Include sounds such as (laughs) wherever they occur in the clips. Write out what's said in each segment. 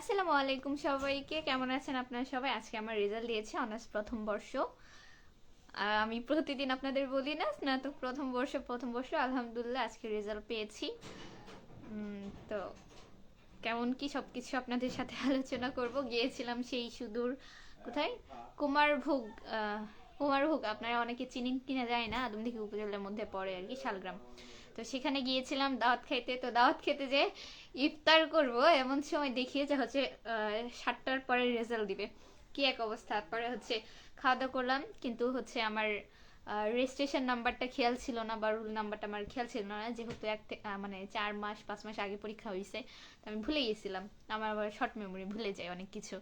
আসসালামু আলাইকুম সবাইকে। কেমন আছেন আপনারা সবাই? আজকে আমার রেজাল্ট দিয়েছে অনার্স প্রথম বর্ষ। আমি প্রতিদিন আপনাদের বলি না, স্নাতক প্রথম বর্ষ প্রথম বর্ষ, আলহামদুলিল্লাহ আজকে রেজাল্ট পেয়েছি। তো কেমন কি সব কিছু আপনাদের সাথে (laughs) আলোচনা করব? গিয়েছিলাম সেই সুদূর, কোথায়? কুমারভোগ কুমারভোগ। আপনারা অনেকে চিনেন কিনা যায় না। আদমদিঘি উপজেলার মধ্যে পড়ে আর কি, শালগ্রাম। তো সেখানে গিয়েছিলাম দাওয়াত খাইতে। তো দাওয়াত খেতে যে ইফতার করব, এমন সময় দেখিয়ে যে হচ্ছে সাতটার পরে রেজাল্ট দিবে। কি এক অবস্থা? তারপরে হচ্ছে খাওয়া দাওয়া করলাম, কিন্তু হচ্ছে আমার রেজিস্ট্রেশন নাম্বারটা খেয়াল ছিল না বা রুল নাম্বারটা আমার খেয়াল ছিল না। যেহেতু এক মানে চার মাস, পাঁচ মাস আগে পরীক্ষা হয়েছে তো আমি ভুলে গেছিলাম। আমার আবার শর্ট মেমোরি ভুলে যায় অনেক কিছু।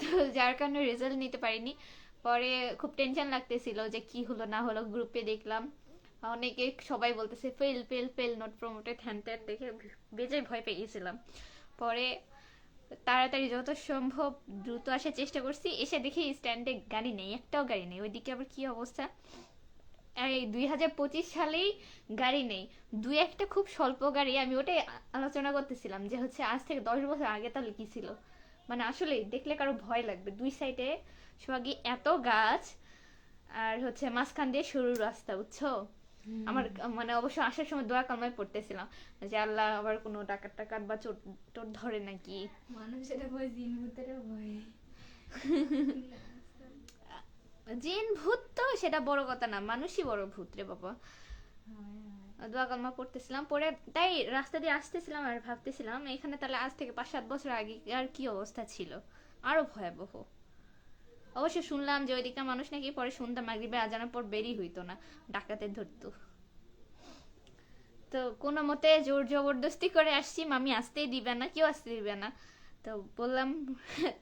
তো যার কারণে রেজাল্ট নিতে পারিনি। পরে খুব টেনশন লাগতেছিল যে কি হলো, না হলো গ্রুপে দেখলাম। অনেকে সবাই বলতেছে, fail fail fail not promoted হ্যান ত্যান দেখে বেজে ভয় পেয়ে গেছিলাম পরে তাড়াতাড়ি যত সম্ভব দ্রুত আসার চেষ্টা করছি, এসে দেখি স্ট্যান্ডে গাড়ি নেই, একটাও গাড়ি নেই। ওইদিকে আবার কি অবস্থা? এই দুই হাজার পঁচিশ সালেই গাড়ি নেই। দুই একটা খুব স্বল্প গাড়ি, আমি ওটাই আলোচনা করতেছিলাম যে হচ্ছে আজ থেকে দশ বছর আগে তাহলে কি ছিল? মানে আসলে দেখলে কারও ভয় লাগবে। দুই সাইডে সোহাগী এত গাছ, আর হচ্ছে মাঝখান দিয়ে সরু রাস্তা, বুঝছ? আমার মানে অবশ্য আসার সময় দোয়া কালমায় পড়তেছিলাম যে আল্লাহ আবার কোনো ডাকাত টাকাত বা চোট টোট ধরে নাকি। মানুষের ভয় জিন ভূতেরও ভয়। জিন ভূত তো সেটা বড় কথা না মানুষই বড় ভূত রে বাবা। দোয়া কালমা পড়তেছিলাম পরে তাই রাস্তা দিয়ে আসতেছিলাম আর ভাবতেছিলাম এখানে তাহলে আজ থেকে পাঁচ সাত বছর আগে আর কি অবস্থা ছিল? আরও ভয়াবহ। অবশ্য শুনলাম যে ওইদিকে মানুষ নাকি পরে শুনতাম মাগরিবে আজানোর পর বেরি হইতো না ডাকাতে ধরতো। তো কোনো মতে জোর জবরদস্তি করে আসছি মামি আসতেই দিবে না কেউ আসতে দিবে না। তো বললাম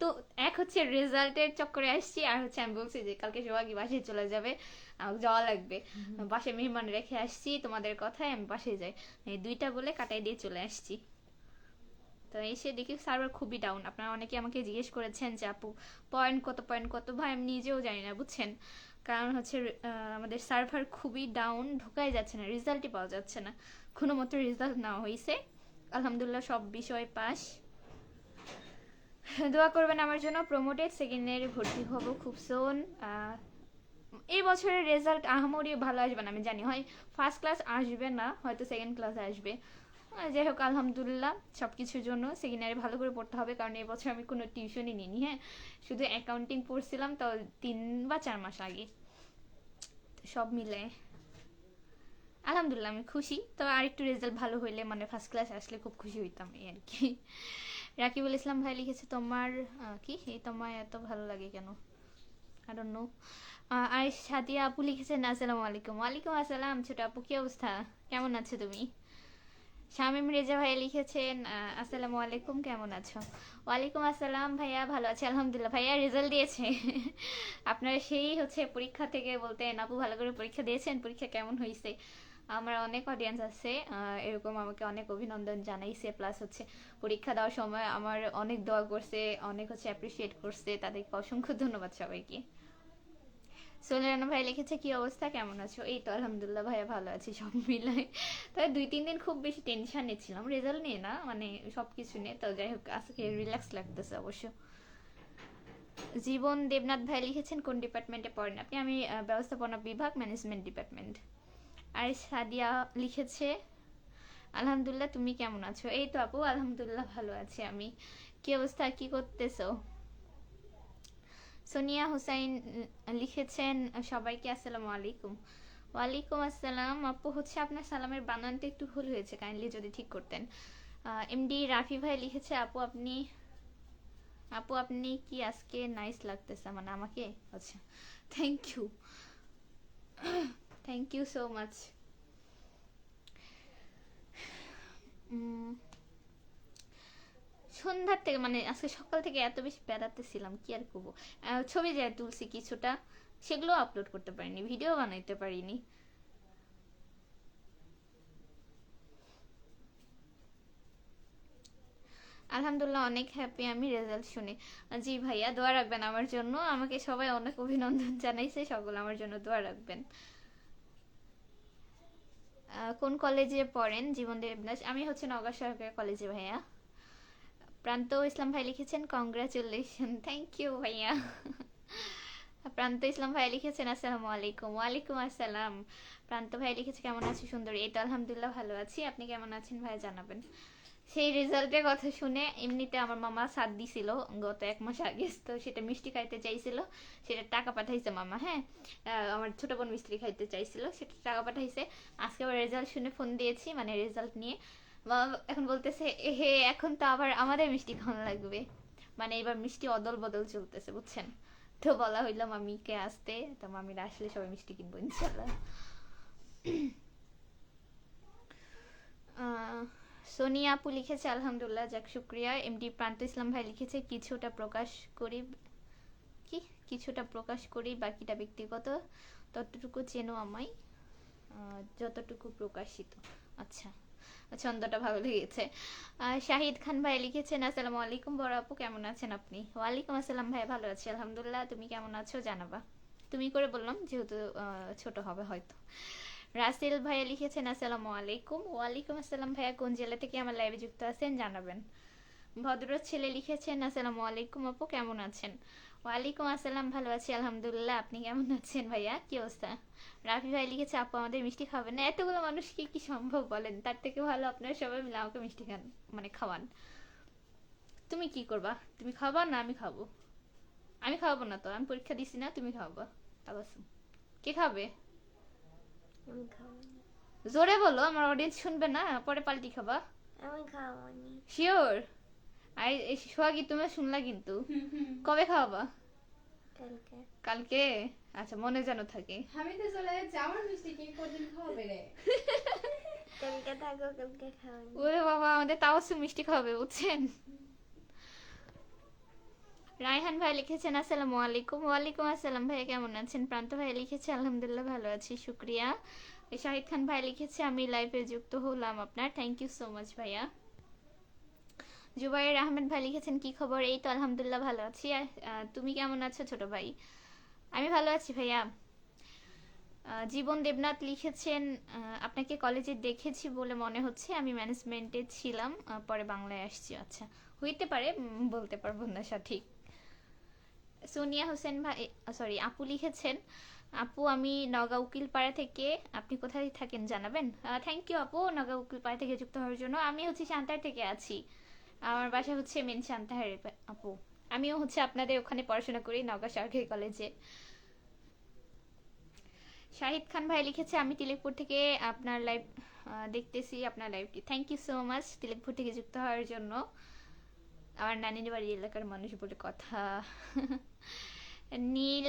তো এক হচ্ছে রেজাল্টের চক্করে আসছি আর হচ্ছে আমি বলছি যে কালকে সোহাগী বাসায় চলে যাবে আমাকে যাওয়া লাগবে। বাসায় মেহমান রেখে আসছি তোমাদের কথায় আমি বাসায় যাই। এই দুইটা বলে কাটাই দিয়ে চলে আসছি। তো এসে দেখি সার্ভার খুবই ডাউন আপনারা অনেকে আমাকে জিজ্ঞেস করেছেন যে, আপু পয়েন্ট কত পয়েন্ট কত? ভাই, আমি নিজেও জানি না, বুঝছেন? কারণ হচ্ছে আমাদের সার্ভার খুবই ডাউন ঢোকাই যাচ্ছে না রেজাল্টই পাওয়া যাচ্ছে না। কোনো মতো রেজাল্ট নেওয়া হয়েছে আলহামদুলিল্লাহ, সব বিষয় পাস। দোয়া করবেন আমার জন্য প্রমোটেড সেকেন্ড ইয়ারে ভর্তি হব খুব সোন এই বছরের রেজাল্ট আহামরি ভালো আসবে না, আমি জানি। হয় ফার্স্ট ক্লাস আসবে না, হয়তো সেকেন্ড ক্লাস আসবে। যাই হোক, আলহামদুলিল্লাহ সব কিছুর জন্য সেকেন্ড ইয়ারে ভালো করে পড়তে হবে, কারণ এবছর আমি কোনো টিউশনই নিইনি হ্যাঁ? শুধু অ্যাকাউন্টিং পড়ছিলাম, তো তিন বা চার মাস আগে। সব মিলে। আলহামদুলিল্লাহ, আমি খুশি। তো আরেকটু রেজাল্ট ভালো হইলে মানে ফার্স্ট ক্লাস আসলে খুব খুশি হইতাম, এই আর কি। রাকিবুল ইসলাম ভাই লিখেছে, তোমার কি? এই তোমার এত ভালো লাগে কেন? ডোন্ট নো আর সাদিয়া আপু লিখেছেন আসসালামু আলাইকুম। ওয়ালাইকুম আসসালাম, ছোট আপু, কি অবস্থা? কেমন আছো তুমি? শামিম রেজা ভাই লিখেছেন আসসালামু আলাইকুম, কেমন আছো? ওয়ালাইকুম আসসালাম ভাইয়া, ভালো আছি, আলহামদুলিল্লাহ। ভাইয়া রেজাল্ট দিয়েছে। (laughs) আপনারা সেই হচ্ছে পরীক্ষা থেকে বলতেন, আপু, ভালো করে পরীক্ষা দিয়েছেন, পরীক্ষা কেমন হয়েছে আমার অনেক অডিয়েন্স আছে এরকম আমাকে অনেক অভিনন্দন জানাইছে প্লাস হচ্ছে পরীক্ষা দেওয়ার সময় আমার অনেক দোয়া করছে, অনেক হচ্ছে অ্যাপ্রিসিয়েট করছে, তাদেরকে অসংখ্য ধন্যবাদ সবাইকে। সোনারানা ভাই লিখেছে, কি অবস্থা? কেমন আছো? এই তো আলহামদুলিল্লাহ ভাইয়া ভালো আছি, সব মিলাই তবে দুই, তিন দিন খুব বেশি টেনশনে ছিলাম। রেজাল্ট নিয়ে না মানে সব কিছু নিয়ে। তো যাই হোক, আজকে রিল্যাক্স লাগতেছে অবশ্য। জীবন দেবনাথ ভাই লিখেছেন, কোন ডিপার্টমেন্টে পড়েন আপনি? আমি ব্যবস্থাপনা বিভাগ ম্যানেজমেন্ট ডিপার্টমেন্ট আর সাদিয়া লিখেছে, আলহামদুলিল্লাহ, তুমি কেমন আছো? এই তো আপু, আলহামদুলিল্লাহ ভালো আছি আমি। কি অবস্থা? কি করতেছো? সোনিয়া হুসাইন লিখেছেন, সবাইকে আসসালামু আলাইকুম। ওয়ালাইকুম আসসালাম। আপু, হচ্ছে আপনার সালামের বানানটা একটু ভুল হয়েছে, কাইন্ডলি যদি ঠিক করতেন। এমডি রাফি ভাই লিখেছে, আপু, আপনি আপু, আপনি কি আজকে নাইস লাগতেছে? মানে আমাকে? আচ্ছা thank you thank you so much সন্ধ্যার থেকে মানে আজকে সকাল থেকে এত বেশি বেড়াতেছিলাম, কি আর করব? ছবি যা তুলছি কিছুটা, সেগুলো আপলোড করতে পারিনি ভিডিও বানাইতে পারিনি। আলহামদুলিল্লাহ, অনেক হ্যাপি আমি রেজাল্ট শুনে। জি ভাইয়া, দোয়া রাখবেন আমার জন্য। আমাকে সবাই অনেক অভিনন্দন জানাইছে, সকল আমার জন্য দোয়া রাখবেন। কোন কলেজে পড়েন? জীবন দেবদাস আমি হচ্ছে নগর সরকারি কলেজে ভাইয়া। প্রান্ত ইসলাম ভাই লিখেছেন কংগ্রাচুলেশন থ্যাংক ইউ ভাইয়া। প্রান্ত ইসলাম ভাই লিখেছেন, আসসালামু আলাইকুম। ওয়ালাইকুম আসসালাম। প্রান্ত ভাই লিখেছে, কেমন আছো সুন্দরী? এই তো আলহামদুলিল্লাহ ভালো আছি। আপনি কেমন আছেন ভাই জানাবেন। সেই রেজাল্টের কথা শুনে এমনিতে আমার মামা সাথ দিছিল গত এক মাস আগে, তো সেটা মিষ্টি খাইতে চাইছিল। সেটা টাকা পাঠাইছে মামা হ্যাঁ? আমার ছোট বোন মিষ্টি খাইতে চাইছিল, সেটা টাকা পাঠাইছে। আজকে আবার রেজাল্ট শুনে ফোন দিয়েছি মানে রেজাল্ট নিয়ে। মামা এখন বলতেছে, "এ হে, এখন তো আবার আমাদের মিষ্টি খাওয়ানো লাগবে। মানে এবার মিষ্টি অদল বদল চলতেছে, বুঝছেন? তো বলা হইল, মামিকে আসতে, তো মামিরা আসলে সবাই মিষ্টি কিনবো ইনশাল্লাহ সোনিয়া আপু লিখেছে, আলহামদুলিল্লাহ, যাক, শুক্রিয়া। এমডি প্রান্ত ইসলাম ভাই লিখেছে, কিছুটা প্রকাশ করি, কি? কিছুটা প্রকাশ করি, বাকিটা ব্যক্তিগত। ততটুকু চেনো আমায়। যতটুকু প্রকাশিত। আচ্ছা। ছন্দটা ভালো লেগেছে। শাহিদ খান ভাই লিখেছেন, আসসালামু আলাইকুম বড় আপু, কেমন আছেন আপনি? ওয়ালাইকুম আসসালাম ভাই, ভালো আছি, আলহামদুলিল্লাহ। তুমি কেমন আছো? জানাবা। তুমি করে বললাম, যেহেতু ছোট হবে হয়তো। রাসেল ভাইয়া লিখেছেন, আসসালামু আলাইকুম। ওয়ালাইকুম আসসালাম ভাইয়া, কোন জেলা থেকে আমার লাইভে যুক্ত আছেন জানাবেন। ভদ্র ছেলে লিখেছেন, আসসালামু আলাইকুম আপু, কেমন আছেন? ওয়ালাইকুম আসসালাম ভালো আছি আলহামদুলিল্লাহ। আপনি কেমন আছেন ভাইয়া? কি অবস্থা? রাফি ভাই লিখেছে আপু আমাদের মিষ্টি খাবেন না। এতগুলো মানুষকে কি সম্ভব বলেন? তার থেকে ভালো আপনারা সবাই মিলে আমাকে মিষ্টি খান মানে খাওয়ান। তুমি কি করবা? তুমি খাবা না আমি খাব? আমি খাওয়াবো না তো আমি পরীক্ষা দিছি না তুমি খাওয়াবা। তাবাসুম কে খাবে। জোরে বলো আমার অডিয়েন্স শুনবে না পরে পাল্টি খাবা। আমি খাব শিওর আই এই সোহাগী তুমি শুনলা কিন্তু? কবে খাওয়াবা? কালকে। কালকে? আচ্ছা মনে যেন থাকে। আমি তো চলে যাচ্ছি আমার মিষ্টি কি কদিন খাওয়াবে রে? কালকে থাকো কালকে না ওরে বাবা আমাদের তাওসু মিষ্টি খাবে বুঝছেন? রায়হান ভাই লিখেছেন আসসালামু আলাইকুম। ওয়ালাইকুম আসসালাম ভাই কেমন আছেন? প্রান্ত ভাই লিখেছে আলহামদুলিল্লাহ ভালো আছি শুক্রিয়া। এই শাহিদ খান ভাই লিখেছে আমি লাইভে যুক্ত হলাম আপনার। থ্যাংক ইউ সো মাচ ভাইয়া। জুবাইর আহমেদ ভাই লিখেছেন, কি খবর? এই তো আলহামদুলিল্লাহ ভালো আছি। তুমি কেমন আছো ছোট ভাই? আমি ভালো আছি ভাইয়া। জীবন দেবনাথ লিখেছেন আপনাকে কলেজে দেখেছি বলে মনে হচ্ছে। আমি ম্যানেজমেন্টে ছিলাম পরে বাংলায় আসছি। আচ্ছা হইতে পারে বলতে পারব না সঠিক। সোনিয়া হোসেন ভাই সরি আপু লিখেছেন, আপু, আমি নগা উকিলপাড়া থেকে। আপনি কোথায় থাকেন জানাবেন? থ্যাংক ইউ আপু নগা উকিলপাড়া থেকে যুক্ত হওয়ার জন্য। আমি হচ্ছে সান্তাহার থেকে আছি। আমার বাসা হচ্ছে মেন সান্তাহারে আপু। আমিও হচ্ছে আপনাদের ওখানে পড়াশোনা করি নগা সরকারি কলেজে। শাহিদ খান ভাই লিখেছে, আমি তিলেকপুর থেকে আপনার লাইভ দেখতেছি আপনার লাইভটি thank you so much Tilekpur থেকে যুক্ত হওয়ার জন্য। আমার নানির বাড়ি এলাকার মানুষ বলে কথা। (laughs) নীল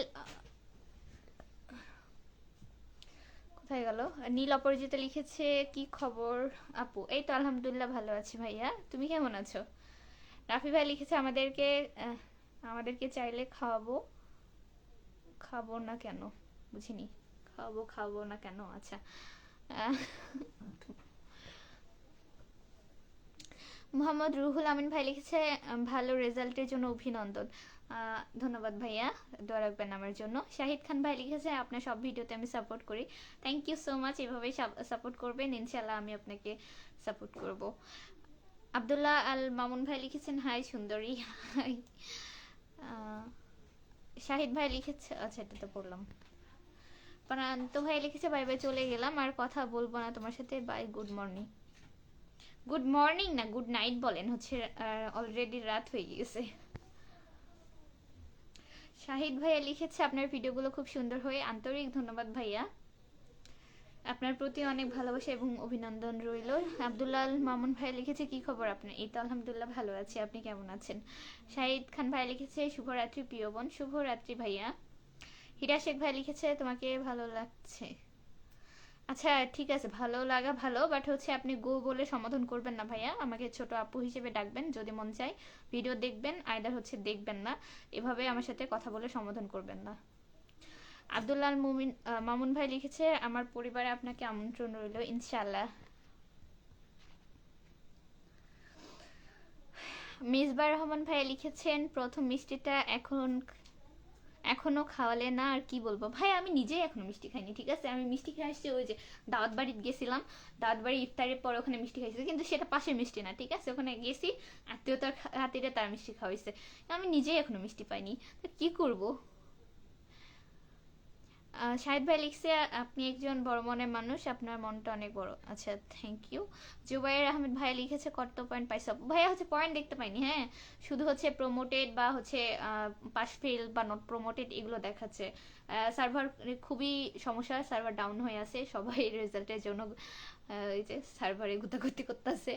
কোথায় গেল। নীল অপরাজিতা লিখেছে, কি খবর আপু? এই তো আলহামদুলিল্লাহ ভালো আছি ভাইয়া। তুমি কেমন আছো? রাফি ভাই লিখেছে, আমাদেরকে আমাদেরকে চাইলে খাওয়াবো। খাব না কেন? বুঝিনি। খাব খাব না কেন? আচ্ছা। মোহাম্মদ রুহুল আমিন ভাই লিখেছে, ভালো রেজাল্টের জন্য অভিনন্দন। ধন্যবাদ ভাইয়া, দোয়া রাখবেন আমার জন্য। শাহিদ খান ভাই লিখেছে, আপনার সব ভিডিওতে আমি সাপোর্ট করি। থ্যাংক ইউ সো মাচ এভাবেই সাপোর্ট করবেন। ইনশাল্লাহ আমি আপনাকে সাপোর্ট করব। আবদুল্লাহ আল মামুন ভাই লিখেছেন, হাই সুন্দরী। হাই শাহিদ ভাই লিখেছে আচ্ছা এটা তো পড়লাম। প্রান্ত ভাই লিখেছে, বাই বাই, চলে গেলাম, আর কথা বলব না তোমার সাথে। Bye good morning good morning না গুড নাইট বলেন, হচ্ছে অলরেডি রাত হয়ে গিয়েছে। শাহিদ ভাইয়া লিখেছে, আপনার ভিডিওগুলো খুব সুন্দর হয়ে আন্তরিক ধন্যবাদ ভাইয়া। আপনার প্রতি অনেক ভালোবাসা এবং অভিনন্দন রইল। আবদুল্লাহ মামুন ভাই লিখেছে, কি খবর আপনার? এই তো আলহামদুলিল্লাহ ভালো আছি, আপনি কেমন আছেন? শাহিদ খান ভাই লিখেছে, শুভরাত্রি প্রিয় বোন, শুভরাত্রি ভাইয়া। হিরা শেখ ভাই লিখেছে, তোমাকে ভালো লাগছে। আচ্ছা ঠিক আছে। ভালো লাগা ভালো বাট হচ্ছে আপনি গো বলে সমাধান করবেন না ভাইয়া। আমাকে ছোট আপু হিসেবে ডাকবেন, যদি মন চায়। ভিডিও দেখবেন আয়দার হচ্ছে দেখবেন না। এভাবে আমার সাথে কথা বলে সমাধান করবেন না। আব্দুল্লাহ আল মুমিন মামুন ভাই লিখেছে, আমার পরিবারে আপনাকে আমন্ত্রণ রইল ইনশাল্লাহ মিসবার রহমান ভাই লিখেছেন, প্রথম মিষ্টিটা এখন এখনও খাওয়ালে না আর কি বলব? ভাই, আমি নিজেই এখনও মিষ্টি খাইনি, ঠিক আছে? আমি মিষ্টি খেয়ে আসছি ওই যে দাওয়াত বাড়িতে গেছিলাম দাওয়াত বাড়ির ইফতারের পর ওখানে মিষ্টি খাইছি, কিন্তু সেটা পাশে মিষ্টি না, ঠিক আছে? ওখানে গেছি, আত্মীয়তার খাতিরে তার মিষ্টি খাওয়াইছে। আমি নিজেই এখনও মিষ্টি পাইনি, তো কি করব? শাহিদ ভাই লিখছে আপনি একজন বড় মনের মানুষ আপনার মনটা অনেক বড়। আচ্ছা থ্যাংক ইউ জুবাইর আহমেদ ভাই লিখেছে কত পয়েন্ট পাইছে? ভাইয়া হচ্ছে পয়েন্ট দেখতে পাইনি হ্যাঁ? শুধু হচ্ছে প্রমোটেড বা হচ্ছে পাস ফেল বা নট প্রমোটেড এগুলো দেখাচ্ছে। সার্ভার খুবই সমস্যা সার্ভার ডাউন হয়ে আছে সবাই (laughs) রেজাল্টের জন্য এই যে সার্ভারে গুতাগুতি করতেছে।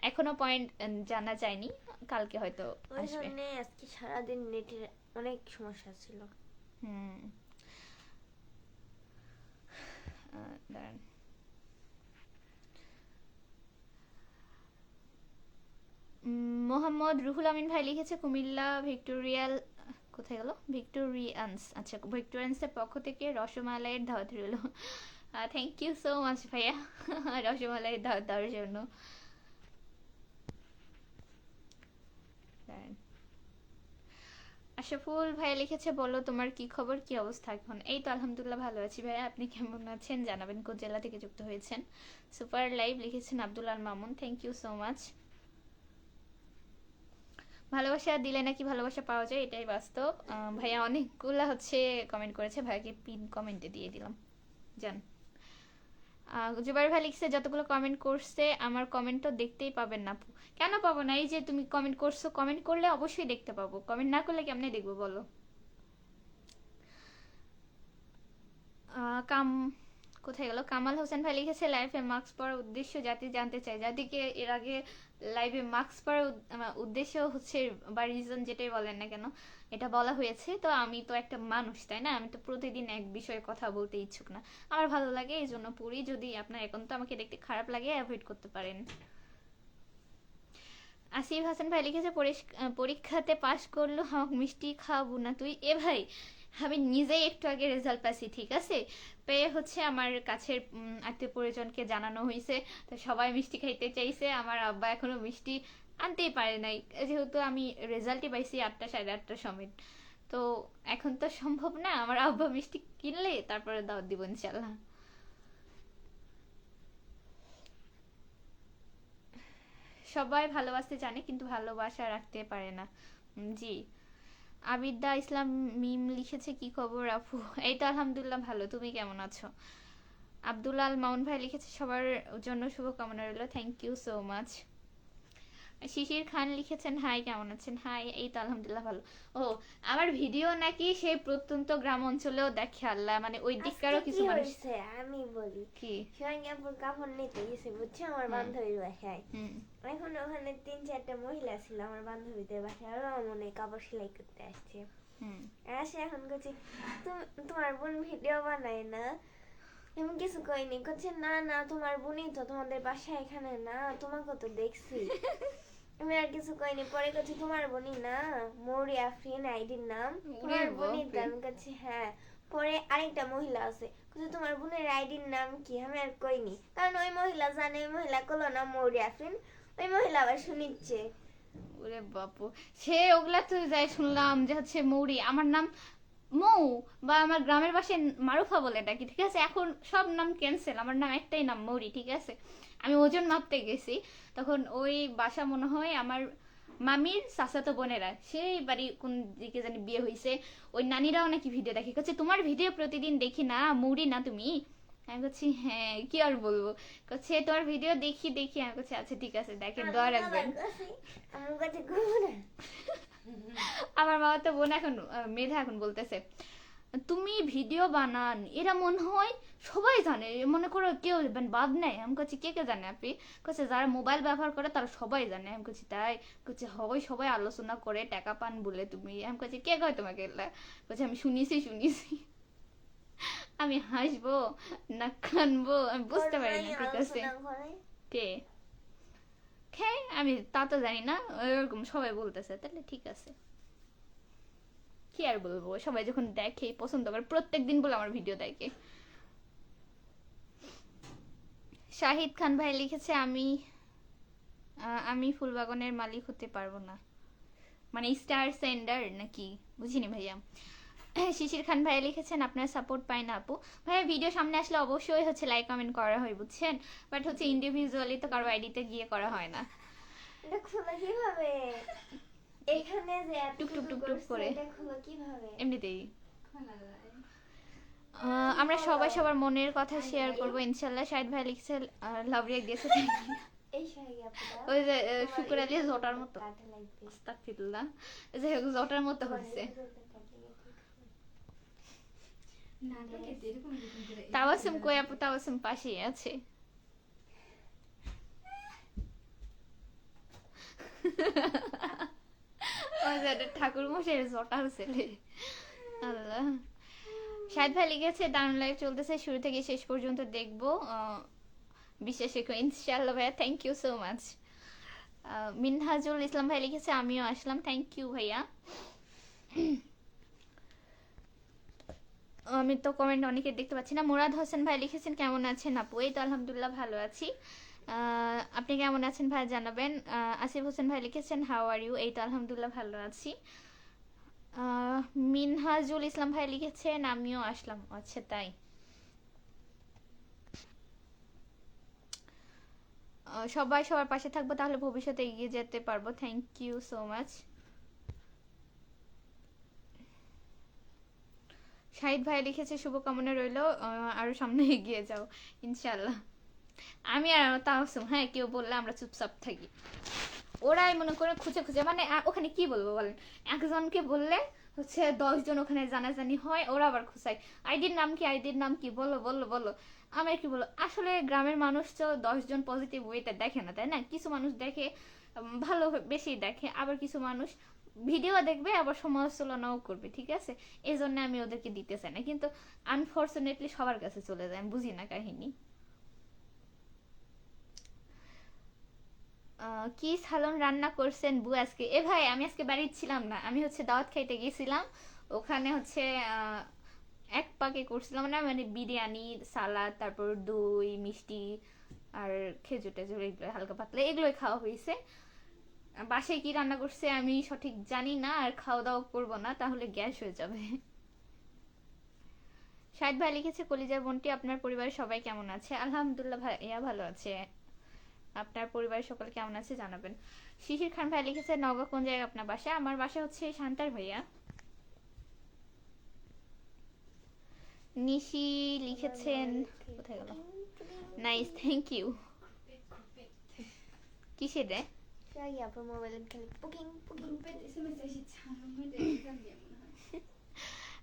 এখনও পয়েন্ট জানা যায়নি কালকে হয়তো আসবে। আজকে সারাদিন নেটের অনেক সমস্যা ছিল। হুম। দাঁড়ান মোহাম্মদ রুহুল আমিন ভাই লিখেছে, কুমিল্লা ভিক্টোরিয়াল, কোথায় গেল? ভিক্টোরিয়ান্স আচ্ছা ভিক্টোরিয়ান্সের পক্ষ থেকে রসমালাইয়ের দাওয়াত রইল। থ্যাংক ইউ সো মাচ ভাইয়া। রসমালাইয়ের দাওয়াত দেওয়ার জন্য দাঁড়ান আশাফুল ভাইয়া লিখেছে, বলো তোমার কি খবর? কি অবস্থা এখন? এই তো আলহামদুলিল্লাহ ভালো আছি ভাইয়া। আপনি কেমন আছেন? জানাবেন কোন জেলা থেকে যুক্ত হয়েছেন। সুপার লাইভ লিখেছেন Abdul Al Mamun. Thank you so much ভালোবাসা দিলে নাকি ভালোবাসা পাওয়া যায়? এটাই বাস্তব। ভাইয়া অনেকগুলা হচ্ছে কমেন্ট করেছে। ভাইয়াকে পিন কমেন্টে দিয়ে দিলাম। যান। জুবাইর ভাই লিখছে, যতগুলো কমেন্ট করছে, আমার কমেন্ট তো দেখতেই পাবেন না কেন পাবো না? এই যে তুমি কমেন্ট করছ কমেন্ট করলে অবশ্যই দেখতে পাবো। কমেন্ট না করলে কেমনে দেখব বলো? কাম, কোথায় গেল? কামাল হোসেন ভাই লিখেছে লাইফে মার্কস পড়ার উদ্দেশ্য জাতি জানতে চাই। জাতিকে এর আগে লাইভে মাস্ক পরার উদ্দেশ্য হচ্ছে বা রিজন যেটাই বলেন না কেন, এটা বলা হয়েছে। তো আমি তো একটা মানুষ, তাই না? আমি তো প্রতিদিন এক বিষয়ে কথা বলতে ইচ্ছুক না। আমার ভালো লাগে, এই জন্য পড়ি। যদি আপনার এখন তো আমাকে দেখতে খারাপ লাগে অ্যাভয়েড করতে পারেন। আসিফ হাসান ভাই লিখেছে পরীক্ষাতে পাশ করল আমাকে মিষ্টি খাওয়াবো না তুই? এ ভাই আমি নিজেই একটু আগে রেজাল্ট পাইছি, ঠিক আছে? পেয়ে হচ্ছে আমার কাছের আত্মীয় পরিজনকে জানানো হয়েছে তো সবাই মিষ্টি খাইতে চাইছে, আমার আব্বা এখনও মিষ্টি আনতেই পারে নাই। যেহেতু আমি রেজাল্টই পাইছি আটটা সাড়ে আটটার সময় তো এখন তো সম্ভব না, আমার আব্বা মিষ্টি কিনলে তারপরে দাওয়াত দিব ইনশাল্লাহ সবাই ভালোবাসতে জানে, কিন্তু ভালোবাসা রাখতে পারে না। জি। আবিদ্যা ইসলাম মিম লিখেছে, কি খবর আপু? (laughs) এই তো আলহামদুলিল্লাহ ভালো, তুমি কেমন আছো? আব্দুল আল মাউন ভাই লিখেছে, সবার জন্য শুভকামনা রইল thank you so much Shishir Khan লিখেছেন হাই কেমন আছেন? হাই এই তো আলহামদুলিল্লাহ ভালো। ও আমার ভিডিও নাকি সেই প্রত্যন্ত গ্রাম অঞ্চলেও দেখে আল্লাহ মানে ওই দিককারও কিছু মানুষ আমি বলি কি? সোহাঙ্গাপুর কাপড় নিতে গেছে বুঝছ? আমার। বান্ধবীর বাসায়। এখন ওখানে তিন চারটা মহিলা ছিল আমার বান্ধবীদের বাসায় আরও মনে কাপড় সেলাই করতে আসছে। হুম। আসে এখন করছি "তুম- তোমার বোন ভিডিও বানায় না? আমি কিছু কইনি করছে না না তোমার বোনই তো তোমাদের বাসায় এখানে না তোমাকে তো দেখছি। (laughs) আমি আর কিছু কইনি পরে করছি তোমার বোনই না মৌরি আফরিন আইডির নাম। তোমার বোনই তো আমি করছি হ্যাঁ। পরে আরেকটা মহিলা আছে করছে তোমার বোনের আইডির নাম কি? আমি আর কইনি কারণ ওই মহিলা জানে ওই মহিলা কলো না মৌরি আফরিন ওই মহিলা আবার শুনিচ্ছে। ওরে বাপু সে ওগুলা তো যাই শুনলাম যে হচ্ছে মৌরি আমার নাম মৌ বা আমার গ্রামের বাসায় মারুফা বলে ডাকি ঠিক আছে? এখন সব নাম ক্যান্সেল আমার নাম একটাই নাম মৌরি, ঠিক আছে? আমি ওজন মাপতে গেছি, তখন ওই বাসা মনে হয় আমার মামির চাচাতো বোনেরা, সেই বাড়ি কোন দিকে জানি বিয়ে হয়েছে ওই নানিরাও নাকি ভিডিও দেখে কাছে তোমার ভিডিও প্রতিদিন দেখি না, মৌরি না তুমি? আমি বলছি হ্যাঁ কি আর বলব? করছে তোমার ভিডিও দেখি দেখি। আমি বলছি আচ্ছা ঠিক আছে দেখেন দোয়া রাখবেন আমার বাবা তো বোন এখন মেধা এখন বলতেছে তুমি ভিডিও বানান এরা মনে হয় সবাই জানে মনে করো কেউ মানে বাদ নেই আমি কাছে কে কে জানে আপনি? কাছে যারা মোবাইল ব্যবহার করে তারা সবাই জানে। আমি কাছে তাই? কাছে হয় সবাই আলোচনা করে টাকা পান বলে তুমি। আমি কাছে কে কয় তোমাকে? কাছে আমি শুনিছি শুনিছি। আমি হাসবো না কানবো আমি বুঝতে পারি না ঠিক আছে। কে হ্যাঁ আমি তা তো জানি না এরকম সবাই বলতেছে তাহলে ঠিক আছে কি আর বলব সবাই যখন দেখে পছন্দ করে প্রত্যেক দিন বলে আমার ভিডিও দেখে শাহিদ খান ভাই লিখেছে আমি আমি ফুলবাগানের মালিক হতে পারব না মানে স্টার সেন্ডার নাকি? বুঝিনি ভাইয়া। (laughs) শিশির খান ভাইয়া লিখেছেন আপনার সাপোর্ট পাই না আপু। ভাইয়া ভিডিও সামনে আসলে অবশ্যই হচ্ছে লাইক কমেন্ট করা হয় বুঝছেন? বাট হচ্ছে ইন্ডিভিজুয়ালি তো কারও আইডিতে গিয়ে করা হয় না। এটা খোলা কীভাবে? এখানে যে টুক টুক টুক টুক করে। এটা খোলা কীভাবে? এমনিতেই। খোলা আমরা সবাই সবার মনের কথা শেয়ার করব ইনশাল্লাহ শাহিদ ভাই লিখছে লাভ রিয়েক্ট দিয়েছে এই শাড়ি আপুটা ওই যে শুকুর আলী জটার মতো। জটার মতো হচ্ছে নাটকে যেরকম এরকম করে তাওয়াসুম কই আপু? তাওয়াসুম পাশেই আছে। ঠাকুর মশাইয়ের জটার ছেলে। আল্লাহ। শাহিদ ভাই লিখেছে দারুণ লাইভ চলতেছে শুরু থেকে শেষ পর্যন্ত দেখব। আহ, বিশ্বাস রেখো ইনশাআল্লাহ ভাইয়া thank you so much Minhajul Islam ভাই লিখেছে আমিও আসলাম থ্যাংক ইউ ভাইয়া। আমি তো কমেন্ট অনেকে দেখতে পাচ্ছি না। মুরাদ হোসেন ভাই লিখেছেন, কেমন আছেন আপু? এই তো আলহামদুলিল্লাহ ভালো আছি। আপনি কেমন আছেন ভাই জানাবেন। আসিফ হোসেন ভাই লিখেছেন হাউ আর ইউ এই তো আলহামদুলিল্লাহ ভালো আছি। মিনহাজুল ইসলাম ভাই লিখেছেন, আমিও আসলাম। আচ্ছা তাই। সবাই সবার পাশে থাকব, তাহলে ভবিষ্যতে এগিয়ে যেতে পারব। Thank you so much Shahid ভাই লিখেছে, শুভকামনা রইল আরও সামনে এগিয়ে যাও ইনশাল্লাহ আমি আর তাহসুম হ্যাঁ কেউ বললে আমরা চুপচাপ থাকি। ওরাই মনে করে খুঁজে খুঁজে মানে ওখানে কি বলব বলেন? একজনকে বললে হচ্ছে দশজন ওখানে জানাজানি হয়, ওরা আবার খুঁচায় আইডির নাম কি, আইডির নাম কি? বলো বলো বলো। আমি কি বলো? আসলে গ্রামের মানুষ তো দশজন পজিটিভ ওয়েতে দেখে না, তাই না? কিছু মানুষ দেখে ভালো বেশি দেখে, আবার কিছু মানুষ ভিডিও দেখবে, আবার সমালোচনাও করবে, ঠিক আছে? এই জন্য আমি ওদেরকে দিতে চাই না। কিন্তু আনফর্চুনেটলি সবার কাছে চলে যায় বুঝি না কাহিনী। কি সালন রান্না করছেন বু আজকে? এ ভাই, আমি আজকে বাড়ি ছিলাম না, আমি হচ্ছে দাওয়াত খাইতে গেছিলাম। ওখানে হচ্ছে এক পাকে করছিলাম না মানে বিরিয়ানি, সালাদ, তারপর দই, মিষ্টি, আর খেজুর টেজুর, এগুলো হালকা পাতলা, এগুলোই খাওয়া হয়েছে। বাসায় কি রান্না করছে আমি সঠিক জানি না, আর খাওয়া দাওয়া করব না, তাহলে গ্যাস হয়ে যাবে। শাহিদ ভাই লিখেছে, কলিজার বোনটি, আপনার পরিবারের সবাই কেমন আছে? আলহামদুলিল্লাহ ভাইয়া ভালো আছে। আপনার পরিবারের সকলে কেমন আছে জানাবেন। শিশির খান ভাই লিখেছে নগা কোন জায়গায় আপনার বাসা? আমার বাসা হচ্ছে শান্তার ভাইয়া। নিশি লিখেছেন, কোথায় গেল? নাইস থ্যাংক ইউ কিসে রে? এসেছে আমার এক্সাম দিয়ে মনে হয়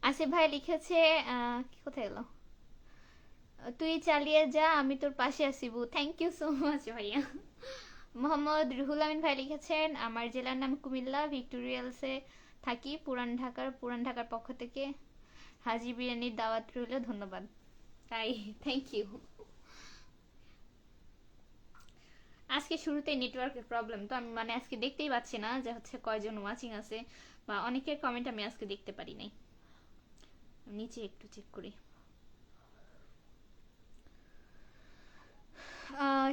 আসিফ ভাই লিখেছে কোথায় গেল তুই চালিয়ে যা আমি তোর পাশে আসিবু থ্যাংক ইউ সো মাচ ভাইয়া মোহাম্মদ রুহুল আমিন ভাই লিখেছেন আমার জেলার নাম কুমিল্লা ভিক্টোরিয়ালসে থাকি পুরান ঢাকার পুরান ঢাকার পক্ষ থেকে হাজি বিরিয়ানির দাওয়াত রইল ধন্যবাদ তাই থ্যাংক ইউ আজকে শুরুতে নেটওয়ার্কের প্রবলেম তো আমি মানে আজকে দেখতেই পাচ্ছি না যে হচ্ছে কয়জন ওয়াচিং আছে বা অনেকের কমেন্ট আমি আজকে দেখতে পারি নাই। নিচে একটু চেক করি।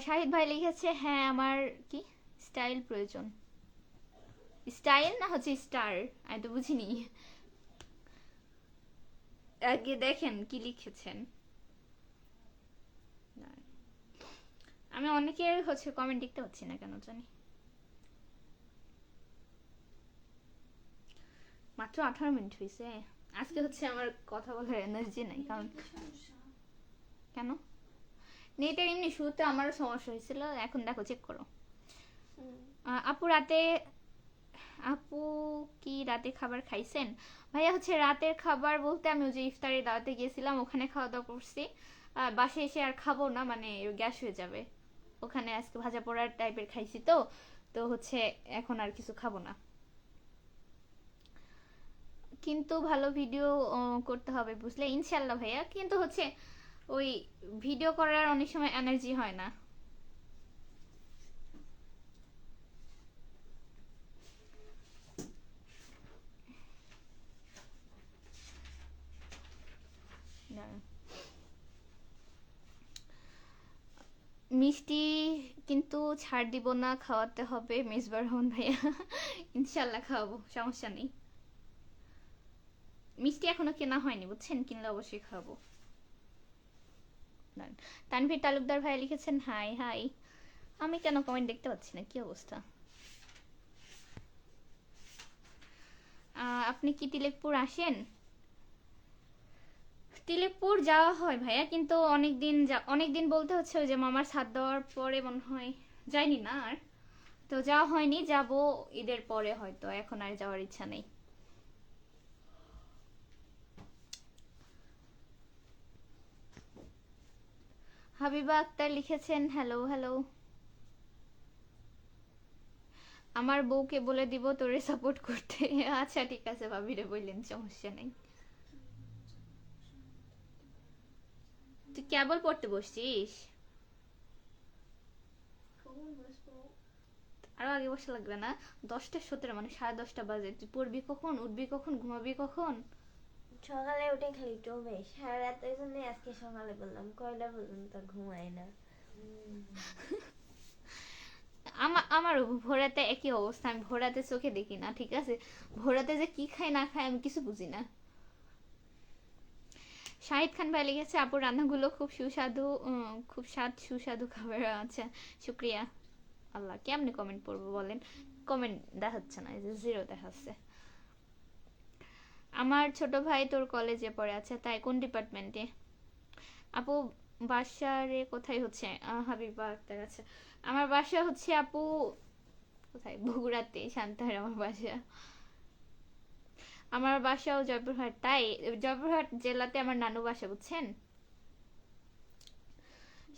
শাহিদ ভাই লিখেছে হ্যাঁ আমার কি? স্টাইল প্রয়োজন। স্টাইল না হচ্ছে স্টার আমি তো বুঝিনি। আগে দেখেন কি লিখেছেন দাঁড়ান। আমি অনেকের হচ্ছে কমেন্ট দেখতে পাচ্ছি না কেন জানি। মাত্র আঠারো মিনিট হয়েছে আজকে হচ্ছে আমার কথা বলার এনার্জি নাই কারণ কেন? নেটের এমনি শুরুতে আমারও সমস্যা হয়েছিল এখন দেখো চেক করো। আপু রাতে আপু কি রাতে খাবার খাইছেন? ভাইয়া হচ্ছে রাতের খাবার বলতে আমি ওই যে ইফতারের দাওয়াতে গিয়েছিলাম ওখানে খাওয়া দাওয়া করছি বাসায় এসে আর খাব না মানে গ্যাস হয়ে যাবে। ওখানে আজকে ভাজা পোড়া টাইপের খাইছি তো তো হচ্ছে এখন আর কিছু খাব না। কিন্তু ভালো ভিডিও করতে হবে বুঝলে? ইনশাল্লাহ ভাইয়া। কিন্তু হচ্ছে ওই ভিডিও করার অনেক সময় এনার্জি হয় না দাঁড়ান। মিষ্টি কিন্তু ছাড় দিব না, খাওয়াতে হবে। মেজবার হন ভাইয়া, ইনশাল্লাহ খাওয়াবো, সমস্যা নেই। মিষ্টি এখনও কেনা হয়নি, বুঝছেন? কিনলে অবশ্যই খাব তানভীর তালুকদার ভাই লিখেছেন, হাই হাই। আমি কেন কমেন্ট দেখতে পাচ্ছি না? কি অবস্থা? আপনি কি তিলেকপুর আসেন? তিলেকপুর যাওয়া হয় ভাইয়া, কিন্তু অনেক দিন অনেক দিন বলতে হচ্ছে ওই যে মামার ছাদ দেওয়ার পরে মনে হয় যাইনি না আর। তো যাওয়া হয়নি, যাব ঈদের পরে হয়তো, এখন আর যাওয়ার ইচ্ছা নেই। হাবিবা আক্তার লিখেছেন, হ্যালো হ্যালো। আমার বউকে বলে দিব তোরে সাপোর্ট করতে। আচ্ছা ঠিক আছে ভাবিরে বললেন, সমস্যা নেই। তুই কেবল পড়তে বসছিস? আরও আগে বসে লাগবে না? দশটা সতেরো মানে সাড়ে দশটা বাজে। তুই পড়বি কখন? উঠবি কখন? ঘুমাবি কখন? সকালে উঠে খালি টোবে। সারা রাত ওই জন্য আজকে সকালে বললাম কয়টা পর্যন্ত ঘুমাই না? (laughs) আমার আমারও ভোরাতে একই অবস্থা আমি ভোরাতে চোখে দেখি না ঠিক আছে? ভোরাতে যে কি খাই না খাই আমি কিছু বুঝি না। শাহিদ খান ভাই লিখেছে আপুর রান্নাগুলো খুব সুস্বাদু খুব স্বাদ, সুস্বাদু খাবার আচ্ছা শুক্রিয়া। আল্লাহ, কেমনে কমেন্ট পড়ব বলেন? কমেন্ট দেখাচ্ছে না যে জিরো দেখাচ্ছে। আমার ছোট ভাই তোর কলেজে পড়ে আছে, তাই কোন ডিপার্টমেন্টে আপু, বাসারে কোথায় হচ্ছে? হাবিবা আক্তার আছে। আমার বাসা হচ্ছে আপু, কোথায়? বগুড়াতে, শান্তাহার আমার বাসা। আমার বাসাও জয়পুরহাট, তাই জয়পুরহাট জেলাতে আমার নানু বাসা, বুঝছেন?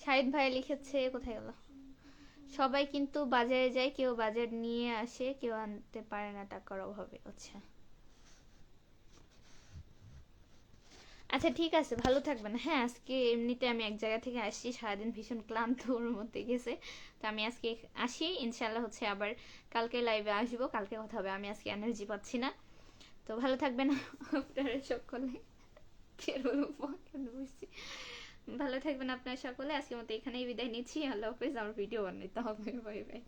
শাহিদ ভাই লিখেছে, কোথায় গেল? সবাই কিন্তু বাজারে যায়, কেউ বাজার নিয়ে আসে, কেউ আনতে পারে না টাকার অভাবে আচ্ছা। আচ্ছা ঠিক আছে, ভালো থাকবেন। হ্যাঁ আজকে এমনিতে আমি এক জায়গা থেকে আসছি, সারাদিন ভীষণ ক্লান্ত, ওর মধ্যে গেছে। তো আমি আজকে আসি ইনশাল্লাহ হচ্ছে আবার কালকে লাইভে আসব, কালকে কথা হবে, আমি আজকে এনার্জি পাচ্ছি না। তো ভালো থাকবেন আপনারা সকলে। বুঝছি ভালো থাকবেন আপনারা সকলে। আজকের মতো এখানেই বিদায় নিচ্ছি। আল্লাহ হাফেজ, আমার ভিডিও বানাইতে হবে। Bye bye.